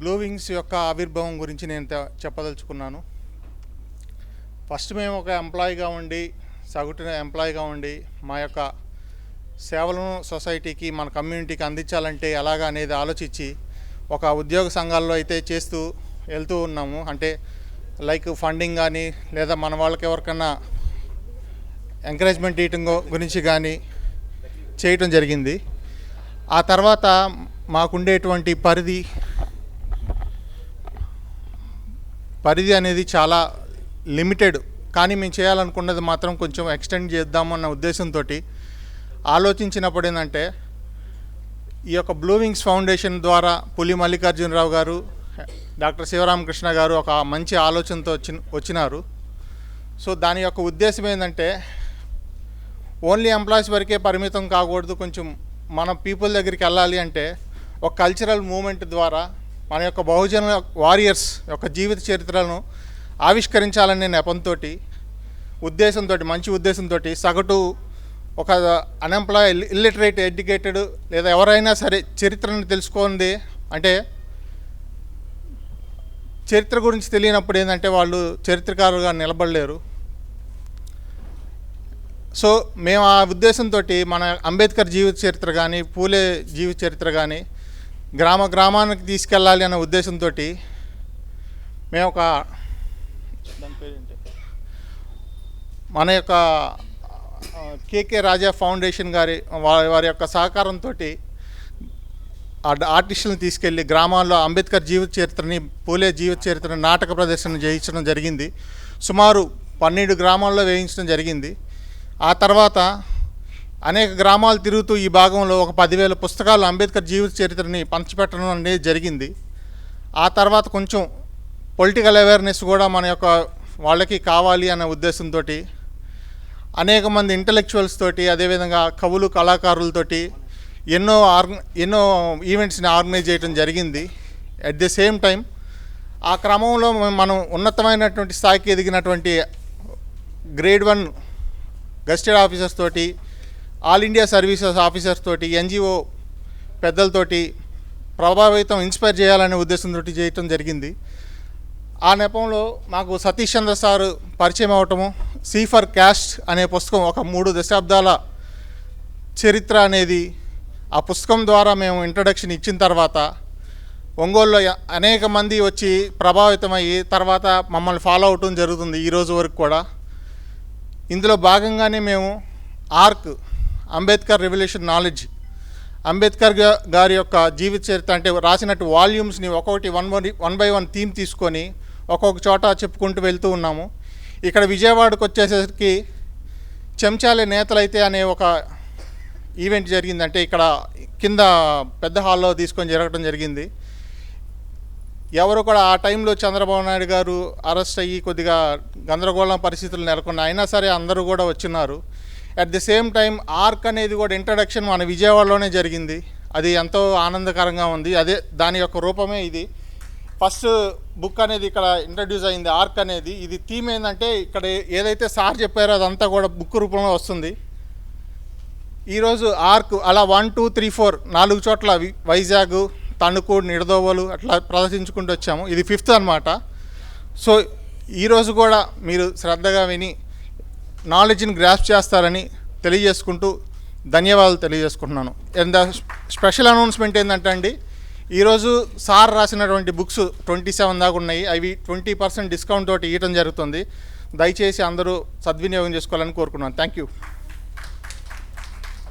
Blue wings యొక్క ఆవిర్భావం గురించి నేను చెప్పదలుచుకున్నాను. ఫస్ట్ మేము ఒక ఎంప్లాయీగా ఉండి సగటున ఎంప్లాయీగా ఉండి మా యొక్క సేవలను సొసైటీకి మన కమ్యూనిటీకి అందించాలంటే ఎలాగా అనేది ఆలోచించి ఒక ఉద్యోగ సంఘాల్లో అయితే చేస్తూ వెళ్తూ ఉన్నాము. అంటే లైక్ ఫండింగ్ కానీ లేదా మన వాళ్ళకి ఎవరికన్నా ఎంకరేజ్మెంట్ ఇయటం గురించి కానీ చేయటం జరిగింది. ఆ తర్వాత మాకుండేటువంటి పరిధి పరిధి అనేది చాలా లిమిటెడ్ కానీ మేము చేయాలనుకున్నది మాత్రం కొంచెం ఎక్స్టెండ్ చేద్దామన్న ఉద్దేశంతో ఆలోచించినప్పుడు ఏంటంటే ఈ యొక్క బ్లూ వింగ్స్ ఫౌండేషన్ ద్వారా పులి మల్లికార్జునరావు గారు డాక్టర్ శివరామకృష్ణ గారు ఒక మంచి ఆలోచనతో వచ్చి వచ్చినారు. సో దాని యొక్క ఉద్దేశం ఏంటంటే ఓన్లీ ఎంప్లాయీస్ వరకే పరిమితం కాకూడదు కొంచెం మన పీపుల్ దగ్గరికి వెళ్ళాలి అంటే ఒక కల్చరల్ మూమెంట్ ద్వారా మన యొక్క బహుజన వారియర్స్ యొక్క జీవిత చరిత్రలను ఆవిష్కరించాలనే నెపంతో ఉద్దేశంతో మంచి ఉద్దేశంతో సగటు ఒక అన్ఎంప్లాయ్ ఇల్లిటరేట్ ఎడ్యుకేటెడ్ లేదా ఎవరైనా సరే చరిత్రను తెలుసుకుంది అంటే చరిత్ర గురించి తెలియనప్పుడు ఏంటంటే వాళ్ళు చరిత్రకారులుగా నిలబడలేరు. సో మేము ఆ ఉద్దేశంతో మన అంబేద్కర్ జీవిత చరిత్ర కానీ పూలే జీవిత చరిత్ర కానీ గ్రామ గ్రామానికి తీసుకెళ్ళాలి అనే ఉద్దేశంతో మేము ఒక మన యొక్క కేకే రాజా ఫౌండేషన్ గారి వారి వారి యొక్క సహకారంతో ఆర్టిస్టులను తీసుకెళ్ళి గ్రామాల్లో అంబేద్కర్ జీవిత చరిత్రని పూలే జీవిత చరిత్రని నాటక ప్రదర్శన చేయించడం జరిగింది. సుమారు పన్నెండు గ్రామాల్లో వేయించడం జరిగింది. ఆ తర్వాత అనేక గ్రామాలు తిరుగుతూ ఈ భాగంలో ఒక పదివేల పుస్తకాలు అంబేద్కర్ జీవిత చరిత్రని పంచిపెట్టడం అనేది జరిగింది. ఆ తర్వాత కొంచెం పొలిటికల్ అవేర్నెస్ కూడా మన యొక్క వాళ్ళకి కావాలి అనే ఉద్దేశంతో అనేక మంది ఇంటలెక్చువల్స్ తోటి అదేవిధంగా కవులు కళాకారులతోటి ఎన్నో ఆర్గ ఎన్నో ఈవెంట్స్ని ఆర్గనైజ్ చేయడం జరిగింది. అట్ ది సేమ్ టైం ఆ క్రమంలో మనం ఉన్నతమైనటువంటి స్థాయికి ఎదిగినటువంటి గ్రేడ్ వన్ గస్టెడ్ ఆఫీసర్స్ తోటి ఆల్ ఇండియా సర్వీసెస్ ఆఫీసర్స్ తోటి ఎన్జిఓ పెద్దలతోటి ప్రభావితం ఇన్స్పైర్ చేయాలనే ఉద్దేశంతో చేయటం జరిగింది. ఆ నెపంలో మాకు సతీష్ చంద్ర సార్ పరిచయం అవటము సీ ఫర్ క్యాస్ట్ అనే పుస్తకం ఒక మూడు దశాబ్దాల చరిత్ర అనేది ఆ పుస్తకం ద్వారా మేము ఇంట్రడక్షన్ ఇచ్చిన తర్వాత ఒంగోలులో అనేక మంది వచ్చి ప్రభావితమయ్యి తర్వాత మమ్మల్ని ఫాలో అవటం జరుగుతుంది ఈరోజు వరకు కూడా. ఇందులో భాగంగానే మేము ark Ambedkar revolution knowledge Ambedkar గారి యొక్క జీవిత చరిత్ర అంటే రాసినట్టు వాల్యూమ్స్ని ఒక్కొక్కటి one one one by one theme తీసుకొని ఒక్కొక్క చోట చెప్పుకుంటూ వెళ్తూ ఉన్నాము. ఇక్కడ విజయవాడకు వచ్చేసరికి చెంచాలే నేతలైతే అనే ఒక ఈవెంట్ జరిగిందంటే ఇక్కడ కింద పెద్ద హాల్లో తీసుకొని జరగడం జరిగింది. ఎవరు కూడా ఆ టైంలో చంద్రబాబు నాయుడు గారు అరెస్ట్ అయ్యి కొద్దిగా గందరగోళం పరిస్థితులు నెలకొన్నాయి. అయినా సరే అందరూ కూడా వచ్చినారు. At the same time ark అనేది కూడా ఇంట్రడక్షన్ మన విజయవాడలోనే జరిగింది. అది ఎంతో ఆనందకరంగా ఉంది. అదే దాని యొక్క రూపమే ఇది. ఫస్ట్ బుక్ అనేది ఇక్కడ ఇంట్రడ్యూస్ అయింది ఆర్క్ అనేది. ఇది థీమ్ ఏంటంటే ఇక్కడ ఏదైతే సార్ చెప్పారో అదంతా కూడా బుక్ రూపంలో వస్తుంది. ఈరోజు ఆర్క్ అలా వన్ టూ త్రీ ఫోర్ నాలుగు చోట్ల వైజాగ్ తణుకు నిడదోవలు అట్లా ప్రదర్శించుకుంటూ వచ్చాము. ఇది ఫిఫ్త్ అనమాట సో ఈరోజు కూడా మీరు శ్రద్ధగా విని నాలెడ్జ్ని గ్రాప్ చేస్తారని తెలియజేసుకుంటూ ధన్యవాదాలు తెలియజేసుకుంటున్నాను. అండ్ ద స్పెషల్ అనౌన్స్మెంట్ ఏంటంటే అండి ఈరోజు సార్ రాసినటువంటి బుక్స్ ట్వంటీ సెవెన్ దాకా ఉన్నాయి. అవి ట్వంటీ పర్సెంట్ డిస్కౌంట్ తోటి ఇవ్వడం జరుగుతుంది. దయచేసి అందరూ సద్వినియోగం చేసుకోవాలని కోరుకున్నాను థ్యాంక్ యూ